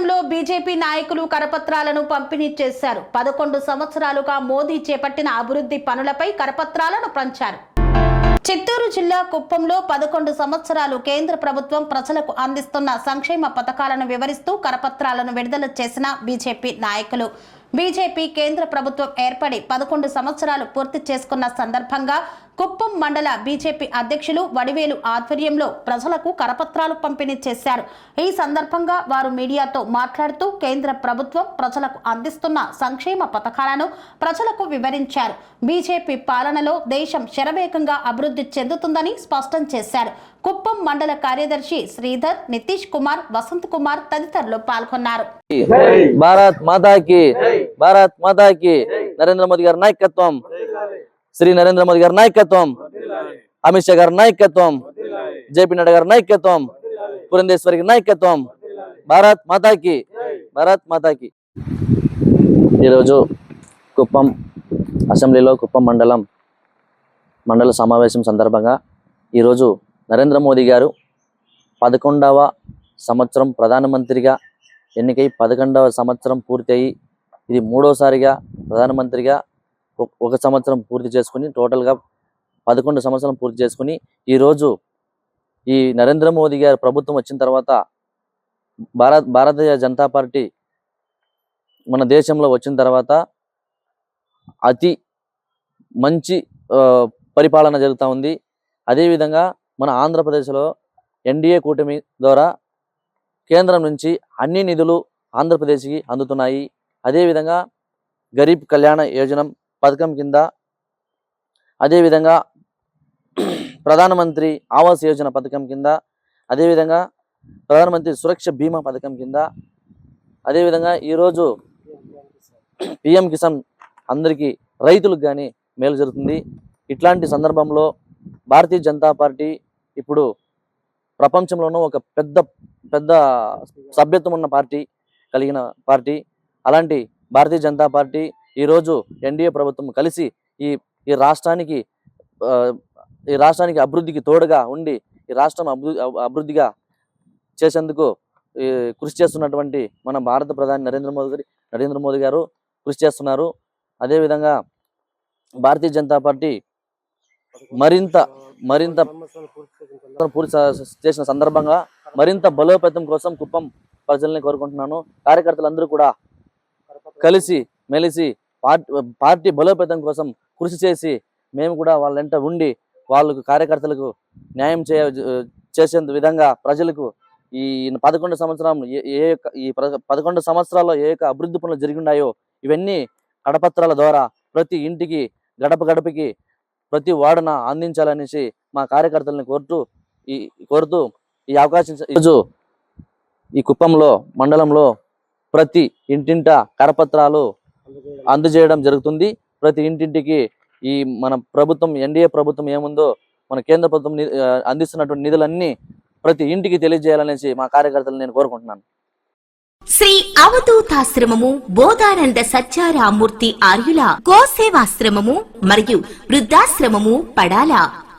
Kuppam BJP నాయకులు కరపత్రాలను పంపిణీ చేశారు. పదకొండు సంవత్సరాలుగా మోదీ చేపట్టిన అభివృద్ధి పనులపై కరపత్రాలను పంచారు. చిత్తూరు జిల్లా కుప్పంలో పదకొండు సంవత్సరాలు కేంద్ర ప్రభుత్వం ప్రజలకు అందిస్తున్న సంక్షేమ పథకాలను వివరిస్తూ కరపత్రాలను విడుదల చేసిన బీజేపీ నాయకులు. బీజేపీ కేంద్ర ప్రభుత్వం ఏర్పడి పదకొండు సంవత్సరాలు పూర్తి చేసుకున్న సందర్భంగా కుప్పం మండల బీజేపీ అధ్యక్షులు వడివేలు ఆధ్వర్యంలో ప్రజలకు కరపత్రాలు పంపిణీ చేశారు. ఈ సందర్భంగా వారు మీడియాతో మాట్లాడుతూ కేంద్ర ప్రభుత్వం ప్రజలకు అందిస్తున్న సంక్షేమ పథకాలను ప్రజలకు వివరించారు. బీజేపీ పాలనలో దేశం శరవేగంగా అభివృద్ధి చెందుతుందని స్పష్టం చేశారు. కుప్పం మండల కార్యదర్శి శ్రీధర్ నితీష్ కుమార్ వసంత్ కుమార్ తదితరులు పాల్గొన్నారు. భారత్ మాతాకి భారత్ మాతాకి నరేంద్ర మోదీ గారి నాయకత్వం. శ్రీ నరేంద్ర మోదీ గారి నాయకత్వం. అమిత్ షా గారి నాయకత్వం. జేపీ నడ్డా గారి నాయకత్వం. పురంధేశ్వరి నాయకత్వం. భారత్ మాతాకి భారత్ మాతాకి. ఈరోజు కుప్పం అసెంబ్లీలో కుప్పం మండలం మండల సమావేశం సందర్భంగా ఈరోజు నరేంద్ర మోదీ గారు పదకొండవ సంవత్సరం ప్రధానమంత్రిగా ఎన్నికై పదకొండవ సంవత్సరం పూర్తయి ఇది మూడోసారిగా ప్రధానమంత్రిగా ఒక- ఒక సంవత్సరం పూర్తి చేసుకుని టోటల్గా పదకొండు సంవత్సరం పూర్తి చేసుకుని ఈరోజు ఈ నరేంద్ర మోదీ గారి ప్రభుత్వం వచ్చిన తర్వాత భారత్ భారతీయ జనతా పార్టీ మన దేశంలో వచ్చిన తర్వాత అతి మంచి పరిపాలన జరుగుతూ ఉంది. అదేవిధంగా మన ఆంధ్రప్రదేశ్లో ఎన్డీఏ కూటమి ద్వారా కేంద్రం నుంచి అన్ని నిధులు ఆంధ్రప్రదేశ్కి అందుతున్నాయి. అదేవిధంగా గరీబ్ కళ్యాణ యోజన పథకం కింద అదేవిధంగా ప్రధానమంత్రి ఆవాస్ యోజన పథకం కింద అదేవిధంగా ప్రధానమంత్రి సురక్ష బీమా పథకం కింద అదేవిధంగా ఈరోజు పిఎం కిసాన్ అందరికీ రైతులకు కానీ మేలు జరుగుతుంది. ఇట్లాంటి సందర్భంలో భారతీయ జనతా పార్టీ ఇప్పుడు ప్రపంచంలోనూ ఒక పెద్ద పెద్ద సభ్యత్వం ఉన్న పార్టీ కలిగిన పార్టీ. అలాంటి భారతీయ జనతా పార్టీ ఈరోజు ఎన్డీఏ ప్రభుత్వం కలిసి ఈ ఈ రాష్ట్రానికి ఈ రాష్ట్రానికి అభివృద్ధికి తోడుగా ఉండి ఈ రాష్ట్రం అభివృద్ధి అభివృద్ధిగా చేసేందుకు ఈ, కృషి చేస్తున్నటువంటి మన భారత ప్రధాని నరేంద్ర మోదీ గారి నరేంద్ర మోదీ గారు కృషి చేస్తున్నారు. అదేవిధంగా భారతీయ జనతా పార్టీ మరింత మరింత పూర్తి చేసిన సందర్భంగా మరింత బలోపేతం కోసం కుప్పం ప్రజల్ని కోరుకుంటున్నాను. కార్యకర్తలందరూ కూడా కలిసి మెలిసి పార్టీ పార్టీ బలోపేతం కోసం కృషి చేసి మేము కూడా వాళ్ళ వెంట ఉండి వాళ్ళకు కార్యకర్తలకు న్యాయం చేయ చేసేంత విధంగా ప్రజలకు ఈ పదకొండు సంవత్సరం ఏ ఈ పదకొండు సంవత్సరాల్లో ఏ యొక్క అభివృద్ధి పనులు జరిగినాయో ఇవన్నీ కడపత్రాల ద్వారా ప్రతి ఇంటికి గడప గడపకి ప్రతి వార్డున అందించాలనేసి మా కార్యకర్తలను కోరుతూ ఈ కోరుతూ ఈ అవకాశం ఈరోజు ఈ కుప్పంలో మండలంలో ప్రతి ఇంటింట కరపత్రాలు అందజేయడం జరుగుతుంది. ప్రతి ఇంటింటికి ఈ మన ప్రభుత్వం ఎన్డీఏ ప్రభుత్వం ఏముందో మన కేంద్ర ప్రభుత్వం అందిస్తున్నటువంటి నిధులన్నీ ప్రతి ఇంటికి తెలియజేయాలనేసి మా కార్యకర్తలు నేను కోరుకుంటున్నాను. శ్రీ అవధూతాశ్రమము బోధానంద సత్యారామూర్తి ఆర్యుల గోసేవాశ్రమము మరియు వృద్ధాశ్రమము పడాల